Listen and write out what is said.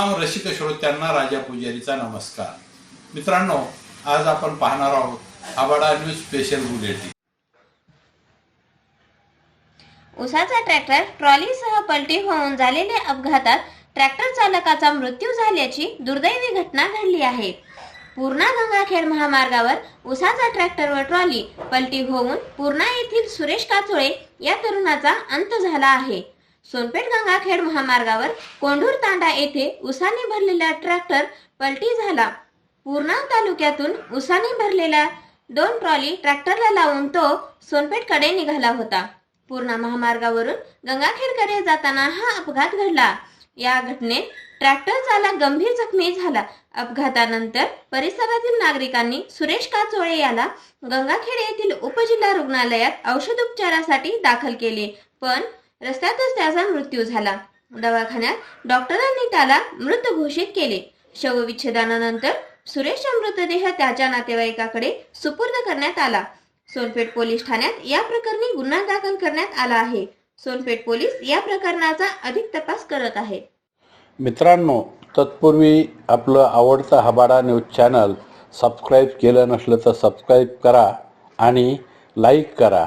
रसिक श्रोत्यांना राजा पुजारीचा नमस्कार. मित्रांनो आज आपण पाहणार आहोत आबाडा न्यूज स्पेशल बुलेटिन. उसाचा ट्रॅक्टर ट्रॉलीसह पलटी होऊन झालेल्या अपघातात ट्रॅक्टर चालकाचा मृत्यू झाल्याची दुर्दैवी घटना घडली आहे. पूर्णा गंगाखेड महामार्गावर उसाचा ट्रॅक्टर व ट्रॉली पलटी होऊन पूर्णा येथील सुरेश काचोळे या तरुणाचा अंत झाला आहे. सोनपेठ गंगाखेड महामार्गावर कोंढूर तांडा येथे उसाने भरलेला ट्रॅक्टर पलटी झाला. पूर्णा तालुक्यातून उसाने भरलेला दोन ट्रॉली ट्रॅक्टरला लावून तो सोनपेठकडे निघाला होता. पूर्णा महामार्गावरून गंगाखेडकडे जाताना हा अपघात घडला. या घटनेत ट्रॅक्टर चालक गंभीर जखमी झाला. अपघातानंतर परिसरातील नागरिकांनी सुरेश काचोळे याला गंगाखेड येथील उपजिल्हा रुग्णालयात औषधोपचारासाठी दाखल केले. पण रस्त्यातच त्याचा मृत्यू झाला. दवाखान्यात डॉक्टरांनी त्याला मृत घोषित केले. शवविच्छेदनानंतर सुरेशचा मृतदेह त्याच्या नातेवाईकाकडे सुपूर्द करण्यात आला. सोनपेठ पोलीस ठाण्यात या प्रकरणी गुन्हा दाखल करण्यात आला आहे. सोनपेठ पोलीस या प्रकरणाचा अधिक तपास करत आहेत मित्रांनो तत्पूर्वी आपलं आवडतं हबाडा न्यूज चॅनल सबस्क्राईब केलं नसलं तर सबस्क्राईब करा आणि लाईक करा.